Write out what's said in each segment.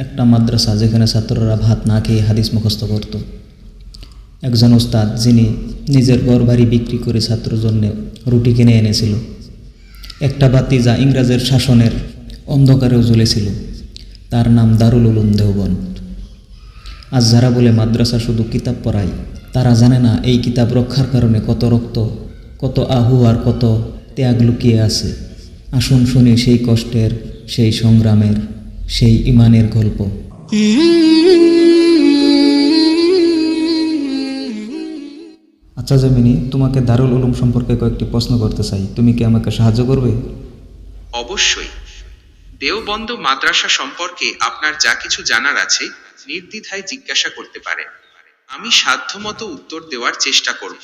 একটা মাদ্রাসা যেখানে ছাত্ররা ভাত না খেয়ে হাদিস মুখস্থ করত। একজন ওস্তাদ যিনি নিজের ঘর বাড়ি বিক্রি করে ছাত্রর জন্য রুটি কিনে এনেছিল। একটা বাতি যা ইংরেজের শাসনের অন্ধকারেও জ্বলেছিল। তার নাম দারুল উলুম দেওবন্দ। আজ যারা বলে মাদ্রাসা শুধু কিতাব পড়ায়, তারা জানে না এই কিতাব রক্ষার কারণে কত রক্ত, কত আহু আর কত ত্যাগ লুকিয়ে আছে। আসুন শুনি সেই কষ্টের, সেই সংগ্রামের সেই ইমানের গল্প। আচ্ছা জামিনী তোমাকে দারুল উলুম সম্পর্কে কয়েকটি প্রশ্ন করতে চাই। তুমি কি আমাকে সাহায্য করবে? অবশ্যই। দেওবন্দ মাদ্রাসা সম্পর্কে আপনার যা কিছু জানার আছে নির্দ্বিধায় জিজ্ঞাসা করতে পারে। আমি সাধ্যমতো উত্তর দেওয়ার চেষ্টা করব।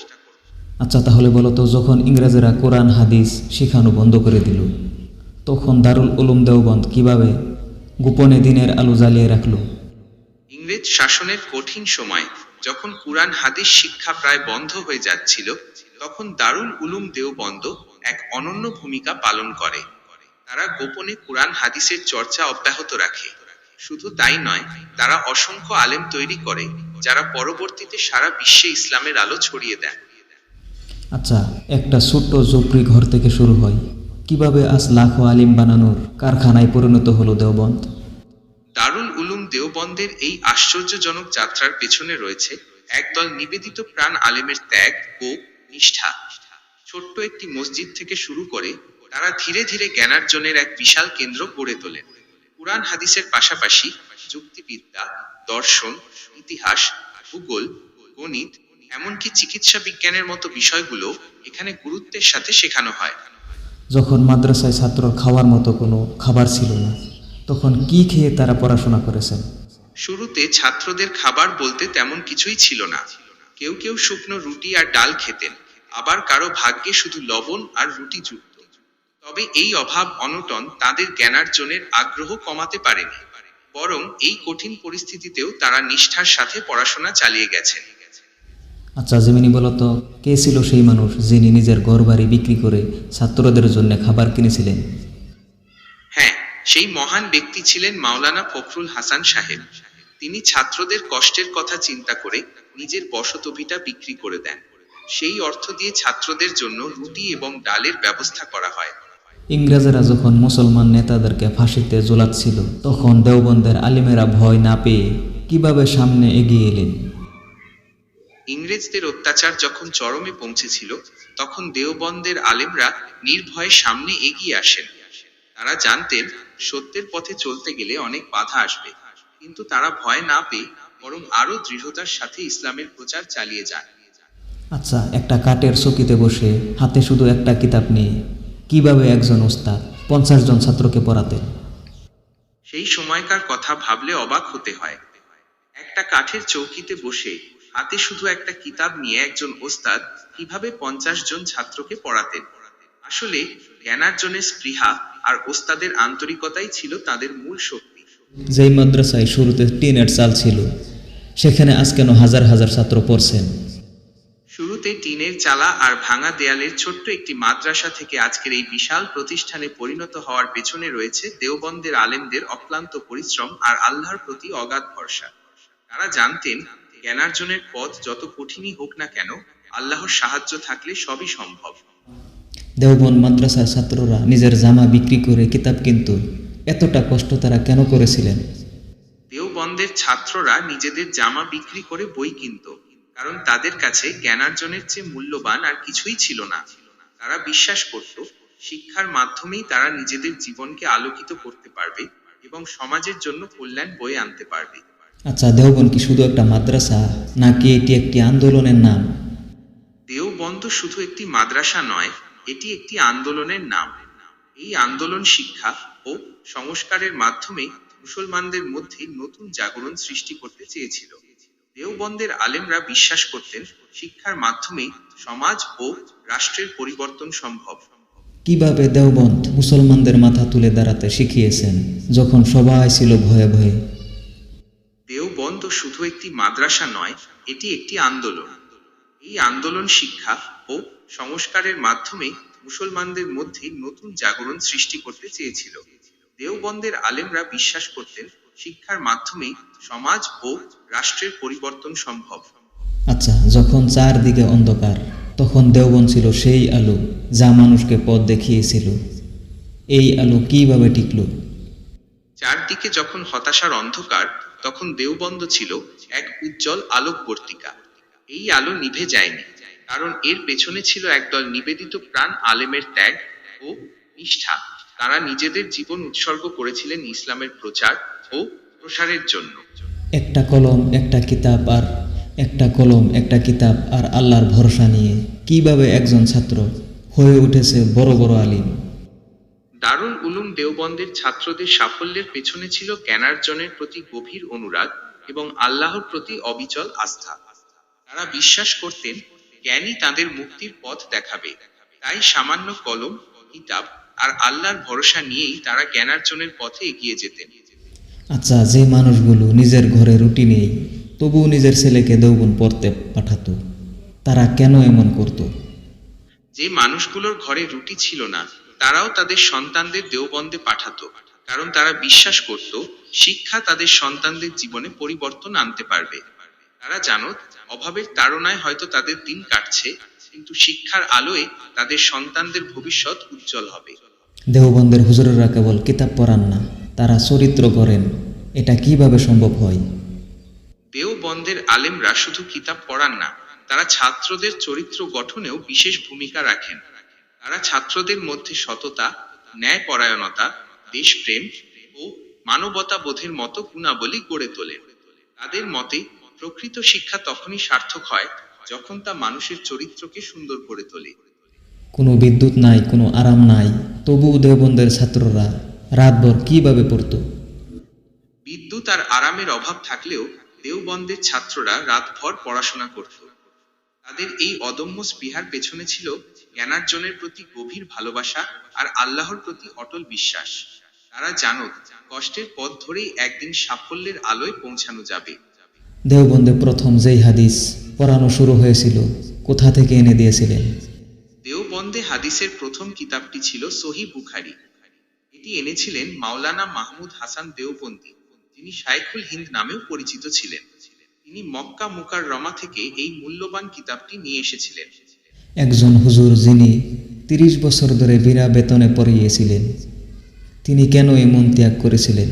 আচ্ছা তাহলে বলো তো যখন ইংরেজেরা কোরআন হাদিস শেখানো বন্ধ করে দিল তখন দারুল উলুম দেওবন্দ কীভাবে গোপনে দিনের আলো জ্বালিয়ে রাখল। ইংরেজ শাসনের কঠিন সময় যখন কুরআন হাদিস শিক্ষা প্রায় বন্ধ হয়ে যাচ্ছিল তখন দারুল উলুম দেওবন্দ এক অনন্য ভূমিকা পালন করে। তারা গোপনে কুরআন হাদিসের চর্চা অব্যাহত রাখে। শুধু তাই নয় তারা অসংখ্য আলেম তৈরি করে যারা পরবর্তীতে সারা বিশ্বে ইসলামের আলো ছড়িয়ে দেয়। আচ্ছা একটা ছোট্ট জপরি ঘর থেকে শুরু হয়। কীভাবে আজ লাখো আলিম বানানোর কারখানায় পরিণত হলো দেওবন্দ? দারুল উলুম দেওবন্দের এই আশ্চর্যজনক যাত্রার পেছনে রয়েছে একদল নিবেদিত প্রাণ আলেমের ত্যাগ ও নিষ্ঠা। ছোট্ট একটি মসজিদ থেকে শুরু করে তারা ধীরে ধীরে জ্ঞানার্জনের এক বিশাল কেন্দ্র গড়ে তোলেন কুরআন হাদিসের পাশাপাশি যুক্তিবিদ্যা, দর্শন, ইতিহাস, ভূগোল, গণিত, এমনকি চিকিৎসা বিজ্ঞানের মতো বিষয়গুলো এখানে গুরুত্বের সাথে শেখানো হয়। যখন মাদ্রাসায় ছাত্র খাওয়ার মতো কোনো খাবার ছিল না, তখন কি খেয়ে তারা পড়াশোনা করেছেন? শুরুতে ছাত্রদের খাবার বলতে তেমন কিছুই ছিল না। কেউ কেউ শুকনো রুটি আর ডাল খেতেন, আবার কারও ভাগ্যে শুধু লবণ আর রুটি যুক্ত। তবে এই অভাব অনটন তাদের জ্ঞানার্জনের আগ্রহ কমাতে পারেনি, বরং এই কঠিন পরিস্থিতিতেও তারা নিষ্ঠার সাথে পড়াশোনা চালিয়ে গেছেন। আচ্ছা জমিনি বলো তো কে ছিল সেই মানুষ যিনি নিজের ঘর বাড়ি বিক্রি করে ছাত্রদের জন্য খাবার কিনেছিলেন? হ্যাঁ সেই মহান ব্যক্তি ছিলেন মাওলানা ফখরুল হাসান সাহেব। তিনি ছাত্রদের কষ্টের কথা চিন্তা করে নিজের বসতভিটা বিক্রি করে দেন। সেই অর্থ দিয়ে ছাত্রদের জন্য রুটি এবং ডালের ব্যবস্থা করা হয়। ইংরেজেরা যখন মুসলমান নেতাদেরকে ফাঁসিতে ঝোলাচ্ছিল তখন দেওবন্দের আলিমেরা ভয় না পেয়ে কীভাবে সামনে এগিয়ে এলেন? ইংরেজদের অত্যাচার যখন চরমে পৌঁছেছিল তখন দেওবন্দের আলেমরা নির্ভয়ে সামনে এগিয়ে আসেন। তারা জানতেন সত্যের পথে চলতে গেলে অনেক বাধা আসবে। কিন্তু তারা ভয় না পেয়ে বরং আরও দৃঢ়তার সাথে ইসলামের প্রচার চালিয়ে যান। আচ্ছা একটা কাঠের চকিতে বসে হাতে শুধু একটা কিতাব নিয়ে কীভাবে একজন ওস্তাদ পঞ্চাশ জন ছাত্রকে পড়াতেন? সেই সময়কার কথা ভাবলে অবাক হতে হয়। একটা কাঠের চৌকিতে বসে হাতে শুধু একটা কিতাব নিয়ে একজন ওস্তাদ কীভাবে পঞ্চাশ জন ছাত্রকে পড়াতেন? আসলে জ্ঞানার্জনের স্পৃহা আর ওস্তাদের আন্তরিকতাই ছিল তাদের মূল শক্তি। যেই মাদ্রাসায় শুরুতে টিনের চাল ছিল সেখানে আজ কেন হাজার হাজার ছাত্র পড়ছেন? শুরুতে টিনের চালা আর ভাঙা দেয়ালের ছোট্ট একটি মাদ্রাসা থেকে আজকের এই বিশাল প্রতিষ্ঠানে পরিণত হওয়ার পেছনে রয়েছে দেওবন্দের আলেমদের অক্লান্ত পরিশ্রম আর আল্লাহর প্রতি অগাধ ভরসা। তারা জানতেন জ্ঞানার্জনের পথ যত কঠিনই হোক না কেন আল্লাহর সাহায্য থাকলে সবই সম্ভব। দেওবন্দ মাদ্রাসার ছাত্ররা নিজের জামা বিক্রি করে কিতাব কিনত। এতটা কষ্ট তারা কেন করেছিলেন? দেওবন্দের ছাত্ররা নিজেদের জামা বিক্রি করে বই কিনত কারণ তাদের কাছে জ্ঞানার্জনের চেয়ে মূল্যবান আর কিছুই ছিল না। তারা বিশ্বাস করত শিক্ষার মাধ্যমেই তারা নিজেদের জীবনকে আলোকিত করতে পারবে এবং সমাজের জন্য কল্যাণ বয়ে আনতে পারবে। আচ্ছা দেওবন কি শুধু একটা মাদ্রাসা নাকি এটি একটি আন্দোলনের নাম? দেওবন্দ শুধু একটি মাদ্রাসা নয় এটি একটি আন্দোলনের নাম। এই আন্দোলন শিক্ষা ও সংস্কারের মাধ্যমে মুসলমানদের মধ্যে নতুন জাগরণ সৃষ্টি করতে চেয়েছিল। দেওবন্দের আলেমরা বিশ্বাস করতেন শিক্ষার মাধ্যমে সমাজ ও রাষ্ট্রের পরিবর্তন সম্ভব। কীভাবে দেওবন্দ মুসলমানদের মাথা তুলে দাঁড়াতে শিখিয়েছেন যখন সবাই ছিল ভয়ে ভয়ে? শুধু একটি মাদ্রাসা নয় এটি একটি আন্দোলন। এই আন্দোলন শিক্ষা ও সংস্কারের মাধ্যমে মুসলমানদের মধ্যে নতুন জাগরণ সৃষ্টি করতে চেয়েছিল। দেওবন্দের আলেমরা বিশ্বাস করতেন শিক্ষার মাধ্যমেই সমাজ ও রাষ্ট্রের পরিবর্তন সম্ভব। আচ্ছা যখন চারদিকে অন্ধকার তখন দেওবন ছিল সেই আলো যা মানুষকে পথ দেখিয়েছিল। এই আলো কীভাবে টিকলো? চারদিকে যখন হতাশার অন্ধকার তখন দেওবন্দ ছিল এক উজ্জ্বল আলোকবর্তিকা। এই আলো নিভে যায়নি, কারণ এর পেছনে ছিল একদল নিবেদিত প্রাণ আলেমের ত্যাগ ও নিষ্ঠা। তারা নিজেদের জীবন উৎসর্গ করেছিলেন ইসলামের প্রচার ও প্রসারের জন্য। একটা কলম, একটা কিতাব আর একটা কলম, একটা কিতাব আর আল্লাহর ভরসা নিয়ে কীভাবে একজন ছাত্র হয়ে উঠেছে বড় বড় আলিম? দারুল উলুম দেওবন্দের ছাত্রদের সাফল্যের পেছনে ছিল জ্ঞানার্জনের প্রতি গভীর অনুরাগ এবং আল্লাহর প্রতি অবিচল আস্থা। তারা বিশ্বাস করতেন জ্ঞানই তাদের মুক্তির পথ দেখাবে। তাই সামান্য কলম কিতাব আর আল্লাহর ভরসা নিয়েই তারা জ্ঞানার্জনের পথে এগিয়ে যেতেন। আচ্ছা যে মানুষগুলো নিজের ঘরে রুটি নেই তবুও নিজের ছেলেকে দেওবন পড়তে পাঠাতো তারা কেন এমন করতো? যে মানুষগুলোর ঘরে রুটি ছিল না তারাও তাদের সন্তানদের দেওবন্দে পাঠাতো কারণ তারা বিশ্বাস করত শিক্ষা তাদের সন্তানদের জীবনে পরিবর্তন আনতে পারবে। তারা জানো অভাবের তাড়নায় হয়তো তাদের দিন কাটছে কিন্তু শিক্ষার আলোয় তাদের সন্তানদের ভবিষ্যৎ উজ্জ্বল হবে। দেওবন্দের হুজুরেরা কেবল কিতাব পড়ান না তারা চরিত্র করেন এটা কীভাবে সম্ভব হয়? দেওবন্দের আলেমরা শুধু কিতাব পড়ান না তারা ছাত্রদের চরিত্র গঠনেও বিশেষ ভূমিকা রাখেন। তারা ছাত্রদের মধ্যে সততা ন্যায়পরায়ণতা দেশপ্রেম ও মানবতা বোধের মতো গুণাবলী গড়ে তোলেন তাদের মতে প্রকৃত শিক্ষা তখনই সার্থক হয় যখন তা মানুষের চরিত্রকে সুন্দর করে তোলে। কোনো বিদ্যুৎ নাই কোনো আরাম নাই তবু দেওবন্দের ছাত্ররা রাতভর কীভাবে পড়তো? বিদ্যুৎ আর আরামের অভাব থাকলেও দেওবন্দের ছাত্ররা রাতভর পড়াশোনা করত। তাদের এই অদম্য স্পৃহার পেছনে ছিল জ্ঞানার্জনের প্রতি গভীর ভালোবাসা আর আল্লাহর প্রতি অটল বিশ্বাস। তারা জানত কষ্টের পথ ধরেই একদিন সাফল্যের আলোয় পৌঁছানো যাবে। দেওবন্দে প্রথম যেই হাদিস পড়ানো শুরু হয়েছিল কোথা থেকে এনে দিয়েছিলেন? দেওবন্দে হাদিসের প্রথম কিতাবটি ছিল সহি বুখারি। এটি এনেছিলেন মাওলানা মাহমুদ হাসান দেওবন্দি। যিনি শাইখুল হিন্দ নামেও পরিচিত ছিলেন। তিনি মক্কা মুকার রমা থেকে এই মূল্যবান কিতাবটি নিয়ে এসেছিলেন। একজন হুজুর যিনি তিরিশ বছর ধরে বিনা বেতনে পড়িয়েছিলেন তিনি কেন এমন ত্যাগ করেছিলেন?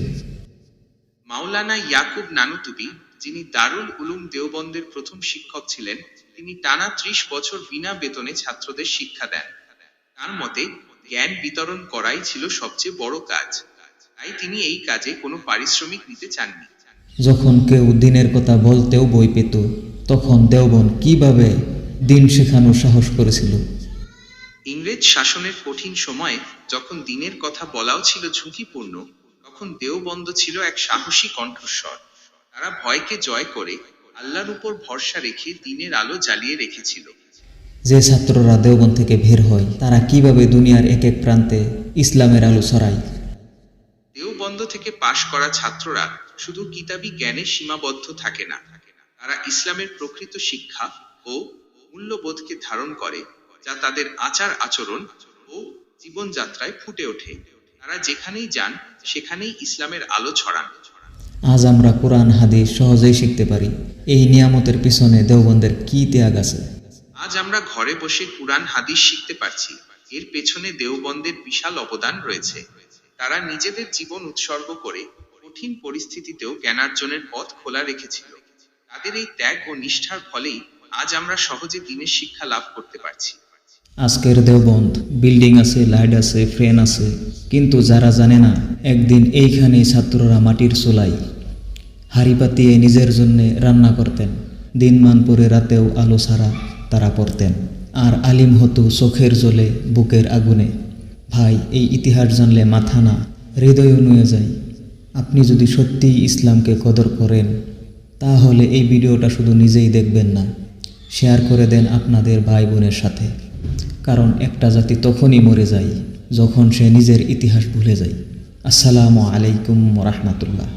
মাওলানা ইয়াকুব নানুতুবি যিনি দারুল উলুম দেওবন্দের প্রথম শিক্ষক ছিলেন তিনি টানা ত্রিশ বছর বিনা বেতনে ছাত্রদের শিক্ষা দেন। তার মতে জ্ঞান বিতরণ করাই ছিল সবচেয়ে বড় কাজ। তাই তিনি এই কাজে কোনো পারিশ্রমিক নিতে চাননি। যখন কেউ দিনের কথা বলতেও বই পেত তখন দেওবন কীভাবে দিন শেখানোর সাহস করেছিল? ইংরেজ শাসনের কঠিন সময়ে যখন দিনের কথা বলাও ছিল ঝুঁকিপূর্ণ তখন দেওবন্দ ছিল এক সাহসী কণ্ঠস্বর। তারা ভয়কে জয় করে আল্লাহর উপর ভরসা রেখে দিনের আলো জ্বালিয়ে রেখেছিল। যে ছাত্ররা দেওবন থেকে বের হয় তারা কীভাবে দুনিয়ার এক এক প্রান্তে ইসলামের আলো ছড়ায়? দেওবন্দ থেকে পাশ করা ছাত্ররা শুধু কিতাবি জ্ঞানে সীমাবদ্ধ থাকে না। তারা ইসলামের প্রকৃত শিক্ষা ও মূল্যবোধকে ধারণ করে যা তাদের আচার আচরণ ও জীবনযাত্রায় ফুটে ওঠে। তারা যেখানেই যান সেখানেই ইসলামের আলো ছড়ান। আজ আমরা কোরআন হাদিস সহজেই শিখতে পারি। এই নিয়ামতের পিছনে দেওবন্দের কি ত্যাগ আছে? আজ আমরা ঘরে বসে কুরআন হাদিস শিখতে পারছি। এর পেছনে দেওবন্দের বিশাল অবদান রয়েছে। তারা নিজেদের জীবন উৎসর্গ করে কঠিন পরিস্থিতিতেও জ্ঞানার্জনের পথ খোলা রেখেছিল। তাদের এই ত্যাগ ও নিষ্ঠার ফলেই আজ আমরা সহজে দিনের শিক্ষা লাভ করতে পারছি। আজকের দেওবন্দ, বিল্ডিং আছে, লাইট আছে ফ্রেন আছে, কিন্তু যারা জানে না, একদিন এইখানেই ছাত্ররা মাটির চুলাই হাড়ি পাতিয়ে নিজের জন্যে রান্না করতেন। দিনমান পরে রাতেও আলো ছাড়া তারা পড়তেন। আর আলিম হতো চোখের জলে, বুকের আগুনে। ভাই, এই ইতিহাস জানলে মাথা না হৃদয় নুয়ে যায়। আপনি যদি সত্যিই ইসলামকে কদর করেন, তাহলে এই ভিডিওটা শুধু নিজেই দেখবেন না, শেয়ার করে দেন আপনাদের ভাই বোনের সাথে। কারণ একটা জাতি তখনই মরে যায়, যখন সে নিজের ইতিহাস ভুলে যায়। আসসালামু আলাইকুম রহমতুল্লাহ।